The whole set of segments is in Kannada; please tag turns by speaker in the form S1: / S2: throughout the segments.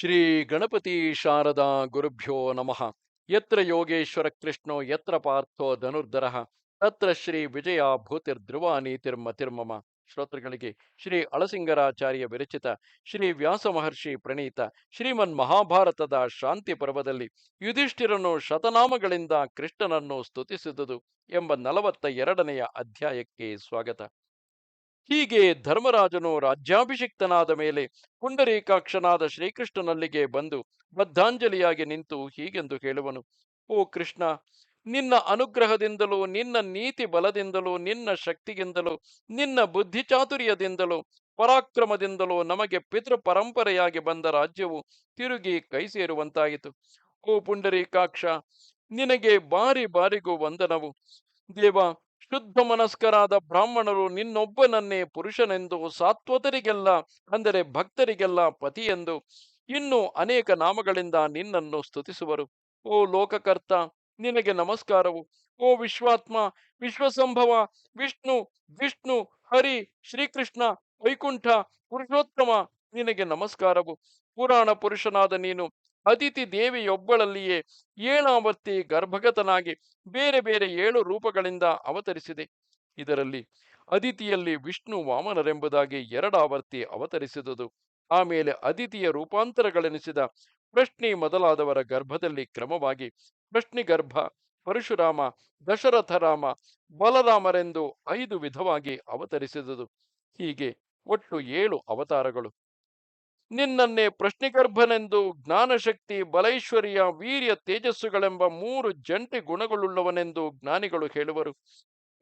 S1: ಶ್ರೀ ಗಣಪತಿ ಶಾರದಾ ಗುರುಭ್ಯೋ ನಮಃ. ಯತ್ರ ಯೋಗೇಶ್ವರ ಕೃಷ್ಣೋ, ಯತ್ರ ಪಾರ್ಥೋ ಧನುರ್ಧರ, ತತ್ರ ಶ್ರೀ ವಿಜಯ ಭೂತಿರ್ಧ್ರುವ ನೀತಿರ್ಮತಿರ್ಮಮ ಶ್ರೋತೃಗಳಿಗೆ ಶ್ರೀ ಅಳಸಿಂಗರಾಚಾರ್ಯ ವಿರಚಿತ ಶ್ರೀ ವ್ಯಾಸ ಮಹರ್ಷಿ ಪ್ರಣೀತ ಶ್ರೀಮನ್ ಮಹಾಭಾರತದ ಶಾಂತಿ ಪರ್ವದಲ್ಲಿ ಯುಧಿಷ್ಠಿರನು ಶತನಾಮಗಳಿಂದ ಕೃಷ್ಣನನ್ನು ಸ್ತುತಿಸಿದುದು ಎಂಬ ನಲವತ್ತ ಎರಡನೆಯ ಅಧ್ಯಾಯಕ್ಕೆ ಸ್ವಾಗತ. ಹೀಗೆ ಧರ್ಮರಾಜನು ರಾಜ್ಯಾಭಿಷಿಕ್ತನಾದ ಮೇಲೆ ಪುಂಡರೀಕಾಕ್ಷನಾದ ಶ್ರೀಕೃಷ್ಣನಲ್ಲಿಗೆ ಬಂದು ಬದ್ಧಾಂಜಲಿಯಾಗಿ ನಿಂತು ಹೀಗೆಂದು ಹೇಳುವನು, ಓ ಕೃಷ್ಣ, ನಿನ್ನ ಅನುಗ್ರಹದಿಂದಲೂ, ನಿನ್ನ ನೀತಿ ಬಲದಿಂದಲೂ, ನಿನ್ನ ಶಕ್ತಿಗಿಂದಲೂ ನಿನ್ನ ಬುದ್ಧಿ ಚಾತುರ್ಯದಿಂದಲೂ ಪರಾಕ್ರಮದಿಂದಲೂ ನಮಗೆ ಪಿತೃ ಪರಂಪರೆಯಾಗಿ ಬಂದ ರಾಜ್ಯವು ತಿರುಗಿ ಕೈ ಸೇರುವಂತಾಯಿತು. ಓ ಪುಂಡರೀಕಾಕ್ಷ, ನಿನಗೆ ಬಾರಿ ಬಾರಿಗೂ ವಂದನವು. ದೇವ ಶುದ್ಧ ಮನಸ್ಕರಾದ ಬ್ರಾಹ್ಮಣರು ನಿನ್ನೊಬ್ಬನನ್ನೇ ಪುರುಷನೆಂದು ಸಾತ್ವತರಿಗೆಲ್ಲ, ಅಂದರೆ ಭಕ್ತರಿಗೆಲ್ಲ ಪತಿಯೆಂದು ಇನ್ನು ಅನೇಕ ನಾಮಗಳಿಂದ ನಿನ್ನನ್ನು ಸ್ತುತಿಸುವರು. ಓ ಲೋಕಕರ್ತ, ನಿನಗೆ ನಮಸ್ಕಾರವು. ಓ ವಿಶ್ವಾತ್ಮ, ವಿಶ್ವಸಂಭವ, ವಿಷ್ಣು ವಿಷ್ಣು, ಹರಿ, ಶ್ರೀಕೃಷ್ಣ, ವೈಕುಂಠ, ಪುರುಷೋತ್ತಮ, ನಿನಗೆ ನಮಸ್ಕಾರವು. ಪುರಾಣ ಪುರುಷನಾದ ನೀನು ಅದಿತಿ ದೇವಿಯೊಬ್ಬಳಲ್ಲಿಯೇ ಏಳಾವರ್ತಿ ಗರ್ಭಗತನಾಗಿ ಬೇರೆ ಬೇರೆ ಏಳು ರೂಪಗಳಿಂದ ಅವತರಿಸಿದೆ. ಇದರಲ್ಲಿ ಅದಿತಿಯಲ್ಲಿ ವಿಷ್ಣು ವಾಮನರೆಂಬುದಾಗಿ ಎರಡಾವರ್ತಿ ಅವತರಿಸಿದುದು. ಆಮೇಲೆ ಅದಿತಿಯ ರೂಪಾಂತರಗಳೆನಿಸಿದ ಪ್ರಶ್ನಿ ಮೊದಲಾದವರ ಗರ್ಭದಲ್ಲಿ ಕ್ರಮವಾಗಿ ಪ್ರಶ್ನಿಗರ್ಭ, ಪರಶುರಾಮ, ದಶರಥರಾಮ, ಬಲರಾಮರೆಂದು ಐದು ವಿಧವಾಗಿ ಅವತರಿಸಿದುದು. ಹೀಗೆ ಒಟ್ಟು ಏಳು ಅವತಾರಗಳು. ನಿನ್ನನ್ನೇ ಪ್ರಶ್ನಿಗರ್ಭನೆಂದು ಜ್ಞಾನಶಕ್ತಿ, ಬಲೈಶ್ವರ್ಯ, ವೀರ್ಯ, ತೇಜಸ್ಸುಗಳೆಂಬ ಮೂರು ಜಂಟಿ ಗುಣಗಳುಳ್ಳವನೆಂದು ಜ್ಞಾನಿಗಳು ಹೇಳುವರು.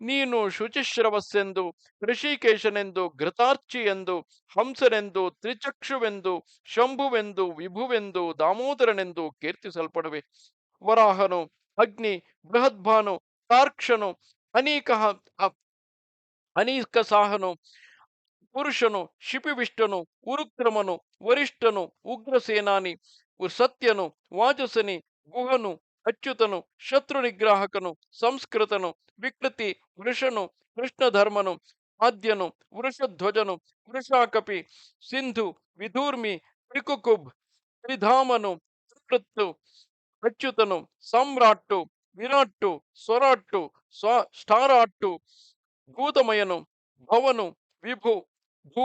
S1: ನೀನು ಶುಚಿಶ್ರವಸ್ಸೆಂದು, ಋಷಿಕೇಶನೆಂದು ಘೃತಾರ್ಚಿ ಎಂದು ಹಂಸನೆಂದು, ತ್ರಿಚಕ್ಷುವೆಂದು, ಶಂಭುವೆಂದು, ವಿಭುವೆಂದು, ದಾಮೋದರನೆಂದು ಕೀರ್ತಿಸಲ್ಪಡುವೆ. ವರಾಹನು, ಅಗ್ನಿ, ಬೃಹದ್ಭಾನು ತಾರ್ಕ್ಷನು ಅನೇಕ ಅನೀಕಸಾಹನು ಪುರುಷನು ಶಿಪಿವಿಷ್ಟನು ಕುರುಕ್ರಮನು ವರಿಷ್ಠನು, ಉಗ್ರಸೇನಾನಿ, ಸತ್ಯನು, ವಾಜಸನಿ, ಗುಹನು, ಅಚ್ಯುತನು ಶತ್ರು ನಿಗ್ರಾಹಕನು ಸಂಸ್ಕೃತನು, ವಿಕೃತಿ, ವೃಷನು, ಕೃಷ್ಣಧರ್ಮನು, ಆದ್ಯನು, ವೃಷಧ್ವಜನು, ವೃಷಾಕಪಿ, ಸಿಂಧು, ವಿಧೂರ್ಮಿ, ತ್ರಿಕುಕುಬ್, ತ್ರಿಧಾಮನು, ತ್ರಿಕೃತ್ತು, ಅಚ್ಯುತನು, ಸಮ್ರಾಟ್ಟು, ವಿರಾಟ್ಟು ಸ್ವರಾಟ್ಟು ಸ್ವ, ಸ್ಟಾರಾಟ್ಟು ಭೂತಮಯನು ಭವನು, ವಿಭು ಭೂ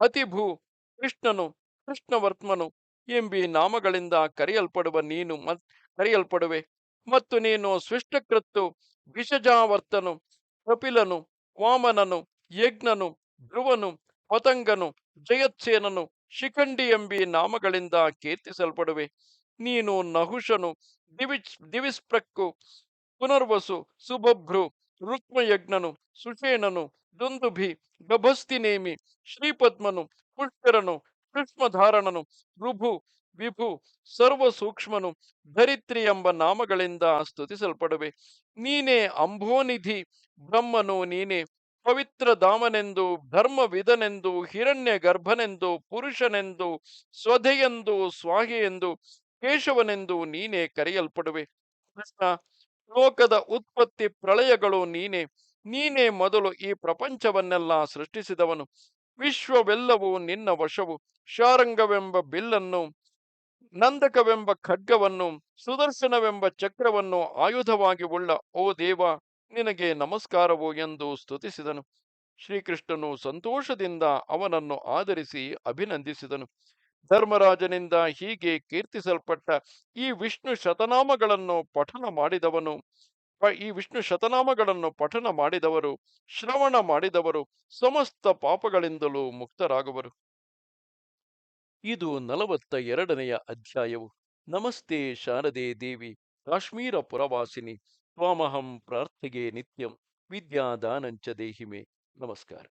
S1: ಅತಿಭೂ ಕೃಷ್ಣನು ಕೃಷ್ಣವರ್ತ್ಮನು ಎಂಬಿ ನಾಮಗಳಿಂದ ಕರೆಯಲ್ಪಡುವ ನೀನು ಮತ್, ಕರೆಯಲ್ಪಡುವೆ. ಮತ್ತು ನೀನು ಸೃಷ್ಟಕೃತ್ತು ವಿಷಜಾವರ್ತನು ಕಪಿಲನು, ವಾಮನನು, ಯಜ್ಞನು, ಧ್ರುವನು, ಪತಂಗನು, ಜಯತ್ಸೇನನು, ಶಿಖಂಡಿ ಎಂಬಿ ನಾಮಗಳಿಂದ ಕೀರ್ತಿಸಲ್ಪಡುವೆ. ನೀನು ನಹುಷನು, ದಿವಿಚ್, ದಿವಿಸ್ಪ್ರಕ್ಕು, ಪುನರ್ವಸು, ಸುಭಭ್ರು, ರುಕ್ಮಯಜ್ಞನು, ಸುಷೇಣನು ದುಂದುಭಿ ಗಭಸ್ತಿನೇಮಿ ಶ್ರೀಪದ್ಮನು ಪುಷ್ಕರನು ಕೃಷ್ಣಧಾರಣನು ರುಭು ವಿಭು ಸರ್ವ ಸೂಕ್ಷ್ಮನು ಧರಿತ್ರಿ ಎಂಬ ನಾಮಗಳಿಂದ ಸ್ತುತಿಸಲ್ಪಡುವೆ. ನೀನೇ ಅಂಭೋನಿಧಿ ಬ್ರಹ್ಮನು ನೀನೇ, ಪವಿತ್ರ ಧಾಮನೆಂದು ಧರ್ಮವಿದನೆಂದು ಹಿರಣ್ಯ ಗರ್ಭನೆಂದು ಪುರುಷನೆಂದು, ಸ್ವಧೆಯೆಂದು, ಸ್ವಾಹಿಯೆಂದು, ಕೇಶವನೆಂದು ನೀನೇ ಕರೆಯಲ್ಪಡುವೆ. ಕೃಷ್ಣ, ಲೋಕದ ಉತ್ಪತ್ತಿ ಪ್ರಳಯಗಳು ನೀನೇ ನೀನೇ ಮೊದಲು ಈ ಪ್ರಪಂಚವನ್ನೆಲ್ಲ ಸೃಷ್ಟಿಸಿದವನು. ವಿಶ್ವವೆಲ್ಲವೂ ನಿನ್ನ ವಶವು. ಶಾರಂಗವೆಂಬ ಬಿಲ್ಲನ್ನು, ನಂದಕವೆಂಬ ಖಡ್ಗವನ್ನು, ಸುದರ್ಶನವೆಂಬ ಚಕ್ರವನ್ನು ಆಯುಧವಾಗಿ ಉಳ್ಳ, ಓ ದೇವ, ನಿನಗೆ ನಮಸ್ಕಾರವು ಎಂದು ಸ್ತುತಿಸಿದನು. ಶ್ರೀಕೃಷ್ಣನು ಸಂತೋಷದಿಂದ ಅವನನ್ನು ಆದರಿಸಿ ಅಭಿನಂದಿಸಿದನು. ಧರ್ಮರಾಜನಿಂದ ಹೀಗೆ ಕೀರ್ತಿಸಲ್ಪಟ್ಟ ಈ ವಿಷ್ಣು ಶತನಾಮಗಳನ್ನು ಪಠನ ಮಾಡಿದವನು. ಈ ವಿಷ್ಣು ಶತನಾಮಗಳನ್ನು ಪಠನ ಮಾಡಿದವರು, ಶ್ರವಣ ಮಾಡಿದವರು, ಸಮಸ್ತ ಪಾಪಗಳಿಂದಲೂ ಮುಕ್ತರಾಗುವರು. ಇದು ನಲವತ್ತ ಎರಡನೆಯ ಅಧ್ಯಾಯವು. ನಮಸ್ತೆ ಶಾರದೆ ದೇವಿ, ಕಾಶ್ಮೀರ ಪುರವಾಸಿನಿ, ತ್ವಾಮಹಂ ಪ್ರಾರ್ಥಿಗೆ ನಿತ್ಯಂ, ವಿದ್ಯಾದಾನಂಚ ದೇಹಿಮೆ. ನಮಸ್ಕಾರ.